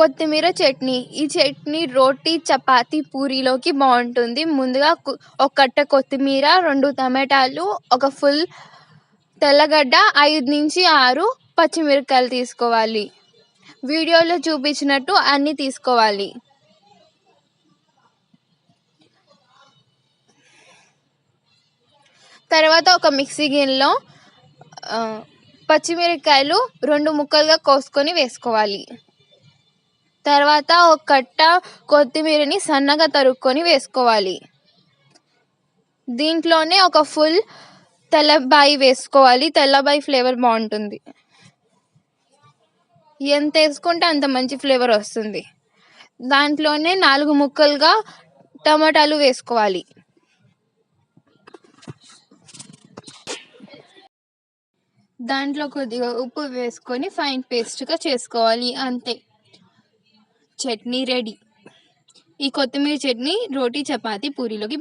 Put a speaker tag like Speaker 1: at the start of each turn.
Speaker 1: కొత్తిమీర చట్నీ. ఈ చట్నీ రోటీ చపాతీ పూరీలోకి బాగుంటుంది. ముందుగా ఒక కట్ట కొత్తిమీర రెండు టమాటాలు ఒక ఫుల్ తెల్లగడ్డ ఐదు నుంచి ఆరు పచ్చిమిరపకాయలు తీసుకోవాలి. వీడియోలో చూపించినట్టు అన్నీ తీసుకోవాలి. తర్వాత ఒక మిక్సీ గిన్నెలో పచ్చిమిరపకాయలు రెండు ముక్కలుగా కోసుకొని వేసుకోవాలి. తర్వాత ఒక కట్ట కొత్తిమీరని సన్నగా తరుక్కొని వేసుకోవాలి. దీంట్లోనే ఒక ఫుల్ తెల్లబాయి వేసుకోవాలి. తెల్లబాయి ఫ్లేవర్ బాగుంటుంది. ఎంత వేసుకుంటే అంత మంచి ఫ్లేవర్ వస్తుంది. దాంట్లోనే నాలుగు ముక్కలుగా టమాటాలు వేసుకోవాలి. దాంట్లో కొద్దిగా ఉప్పు వేసుకొని ఫైన్ పేస్ట్గా చేసుకోవాలి. అంతే. చట్నీ రెడీ. ఈ కొత్తిమీర చట్నీ రోటీ చపాతి పూరీలోకి